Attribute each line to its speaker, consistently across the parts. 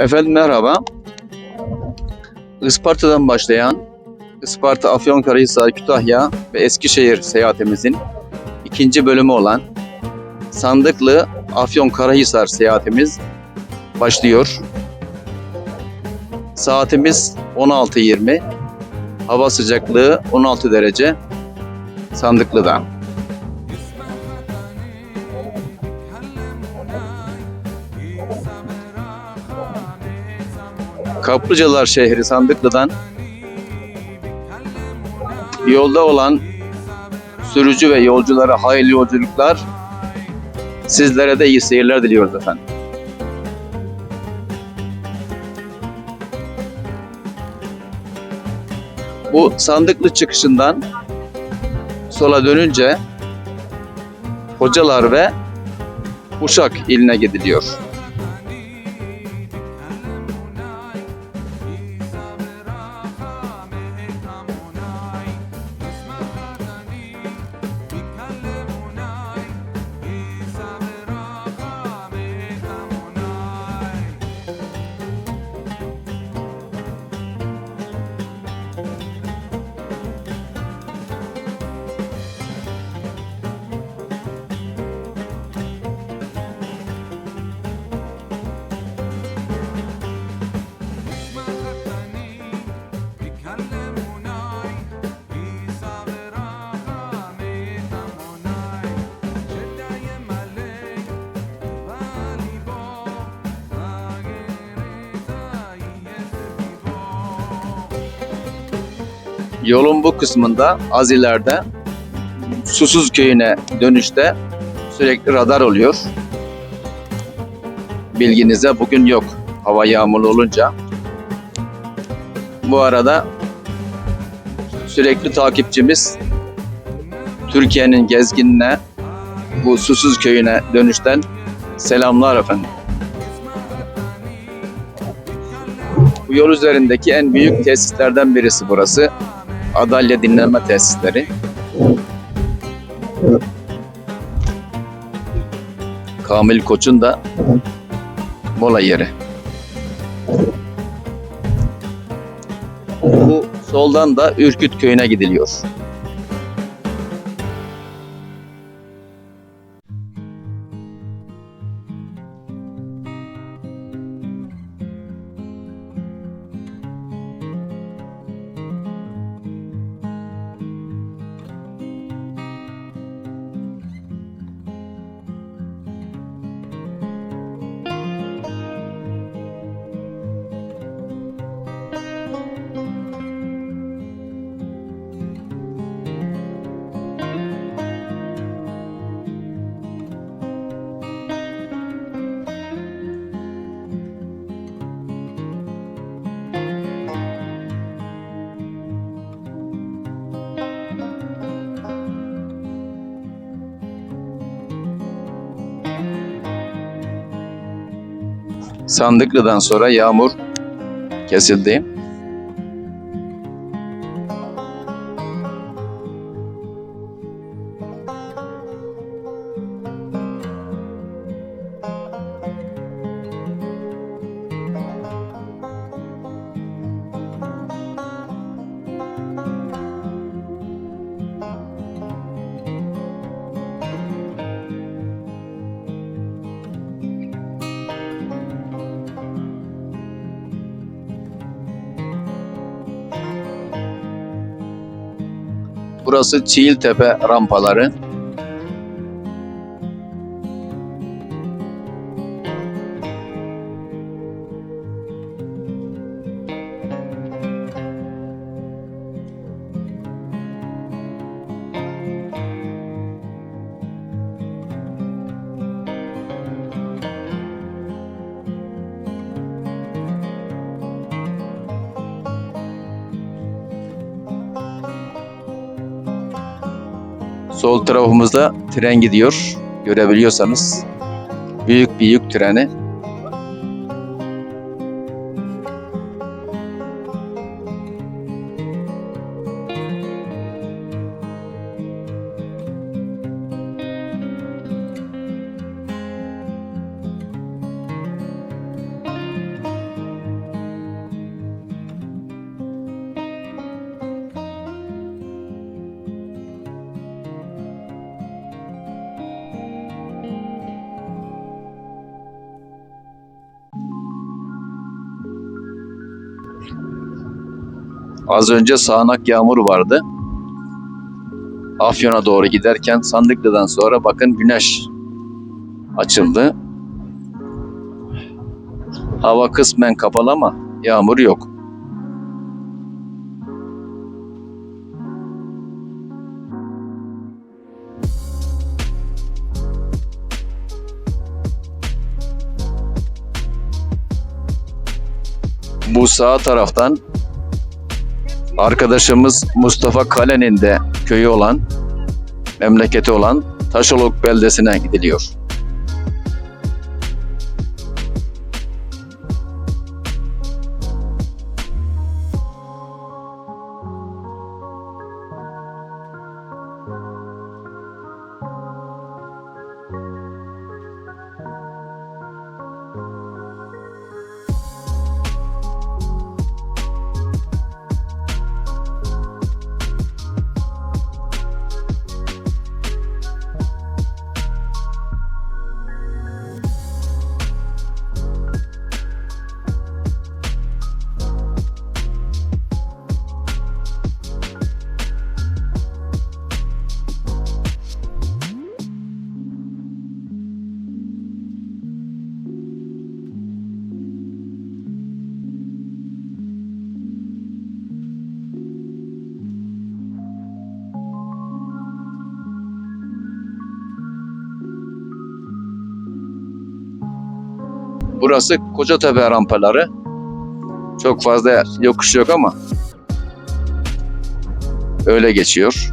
Speaker 1: Efendim merhaba. Isparta'dan başlayan Isparta, Afyonkarahisar, Kütahya ve Eskişehir seyahatimizin ikinci bölümü olan Sandıklı Afyonkarahisar seyahatimiz başlıyor. Saatimiz 16.20. Hava sıcaklığı 16 derece. Sandıklı'da. Kaplıcalar şehri Sandıklı'dan yolda olan sürücü ve yolculara hayırlı yolculuklar. Sizlere de iyi seyirler diliyoruz efendim. Bu Sandıklı çıkışından sola dönünce Hocalar ve Uşak iline gidiliyor. Yolun bu kısmında az ileride Susuz köyüne dönüşte sürekli radar oluyor. Bilginize bugün yok. Hava yağmurlu olunca. Bu arada sürekli takipçimiz Türkiye'nin gezginine bu Susuz köyüne dönüşten selamlar efendim. Bu yol üzerindeki en büyük tesislerden birisi burası. Adalya dinlenme tesisleri. Kamil Koç'un da mola yeri. Bu soldan da Ürküt köyüne gidiliyor. Sandıklı'dan sonra yağmur kesildi. Burası Çiğiltepe rampaları. Sol tarafımızda tren gidiyor. Görebiliyorsanız. Büyük bir yük treni. Az önce sağanak yağmur vardı. Afyon'a doğru giderken Sandıklı'dan sonra bakın güneş açıldı. Hava kısmen kapalı ama yağmur yok. Bu sağ taraftan arkadaşımız Mustafa Kale'nin de köyü olan, memleketi olan Taşoluk beldesine gidiliyor. Burası Kocatepe rampaları. Çok fazla yokuş yok ama öyle geçiyor.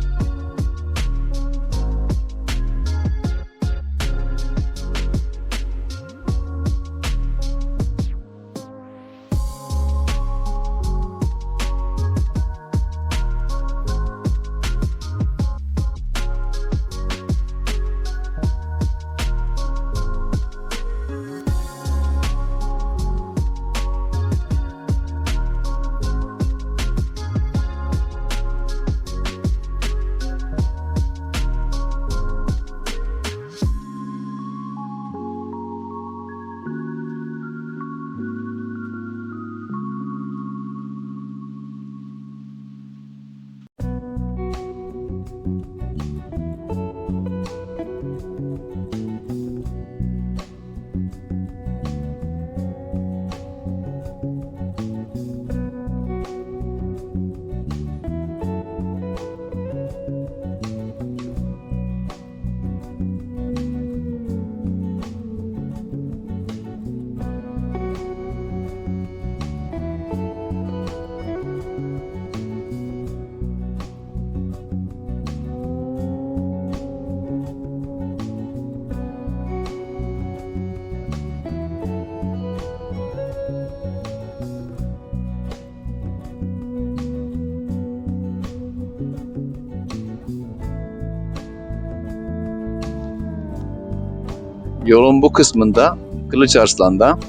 Speaker 1: Yolun bu kısmında Kılıçarslan'da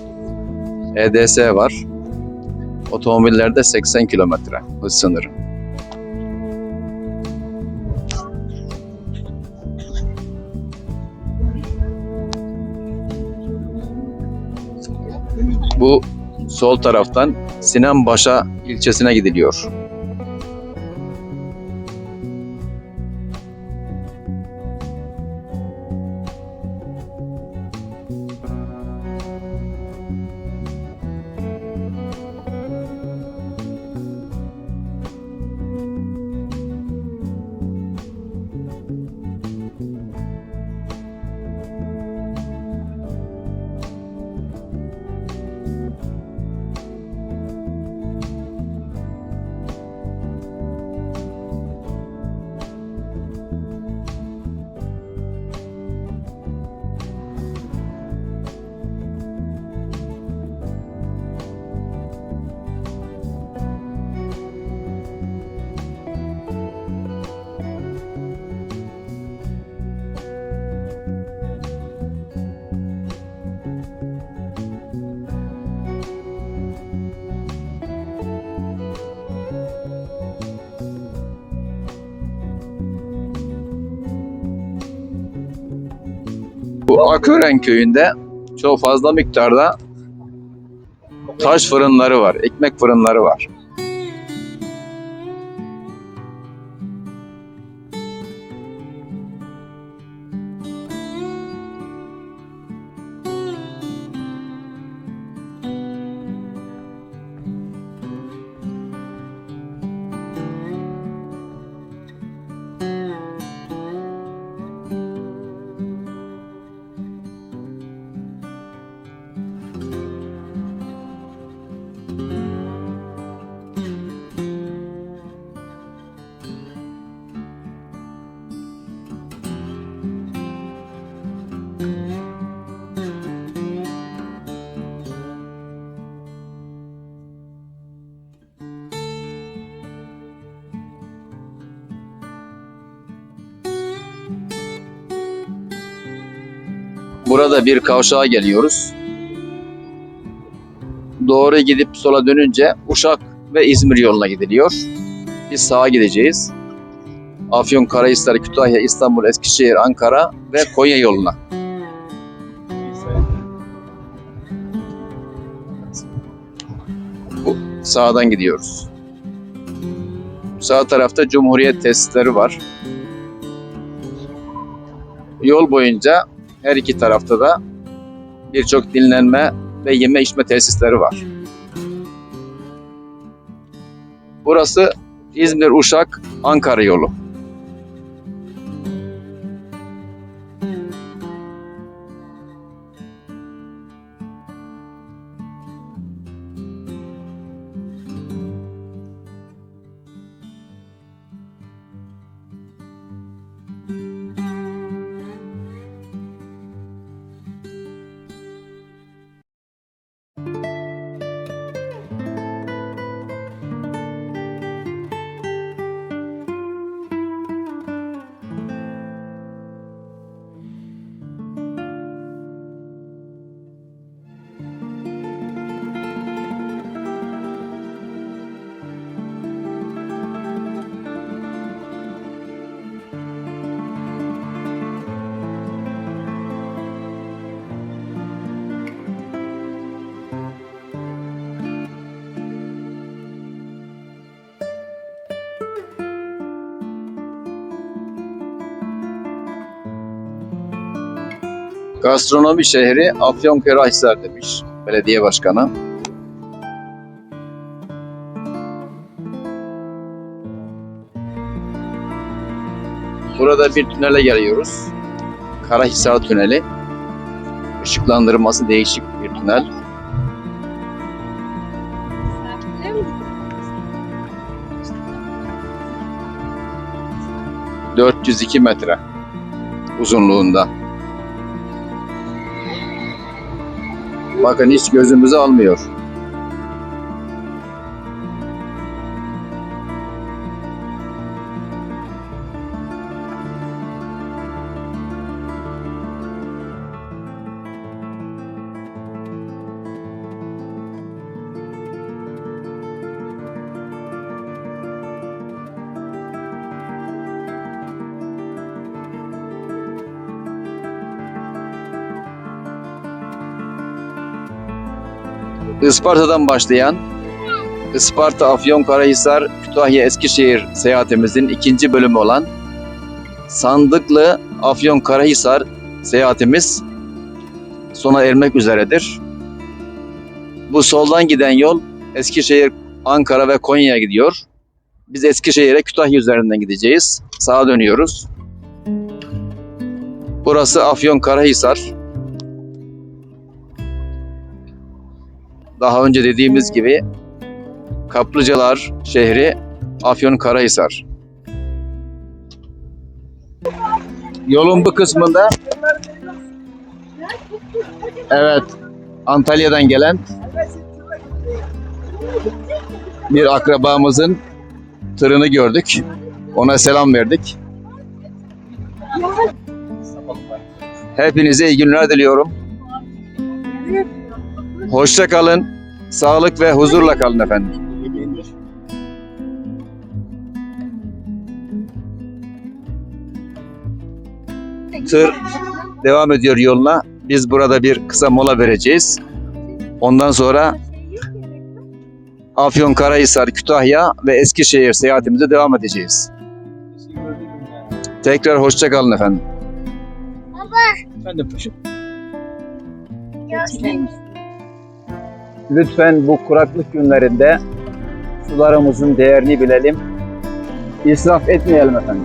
Speaker 1: EDS var. Otomobillerde 80 kilometre hız sınırı. Bu sol taraftan Sinanbaşa ilçesine gidiliyor. Akören köyünde çok fazla miktarda taş fırınları var, ekmek fırınları var. Burada bir kavşağa geliyoruz. Doğru gidip sola dönünce Uşak ve İzmir yoluna gidiliyor. Biz sağa gideceğiz. Afyon, Karahisar, Kütahya, İstanbul, Eskişehir, Ankara ve Konya yoluna. Bu sağdan gidiyoruz. Sağ tarafta Cumhuriyet tesisleri var. Yol boyunca her iki tarafta da birçok dinlenme ve yeme içme tesisleri var. Burası İzmir, Uşak, Ankara yolu. Gastronomi şehri Afyonkarahisar demiş belediye başkanı. Burada bir tünele geliyoruz. Karahisar Tüneli. Işıklandırması değişik bir tünel. ...402 metre uzunluğunda. Bakın hiç gözümüzü almıyor. Isparta'dan başlayan Isparta, Afyonkarahisar, Kütahya, Eskişehir seyahatimizin ikinci bölümü olan Sandıklı, Afyonkarahisar seyahatimiz sona ermek üzeredir. Bu soldan giden yol Eskişehir, Ankara ve Konya'ya gidiyor. Biz Eskişehir'e Kütahya üzerinden gideceğiz. Sağa dönüyoruz. Burası Afyonkarahisar. Daha önce dediğimiz gibi Kaplıcalar şehri Afyonkarahisar. Yolun bu kısmında evet Antalya'dan gelen bir akrabamızın tırını gördük. Ona selam verdik. Hepinize iyi günler diliyorum. Hoşça kalın. Sağlık ve huzurla kalın efendim. Tır devam ediyor yoluna. Biz burada bir kısa mola vereceğiz. Ondan sonra Afyonkarahisar, Kütahya ve Eskişehir seyahatimize devam edeceğiz. Tekrar hoşça kalın efendim.
Speaker 2: Efendim paşam.
Speaker 1: Lütfen bu kuraklık günlerinde sularımızın değerini bilelim. İsraf etmeyelim efendim.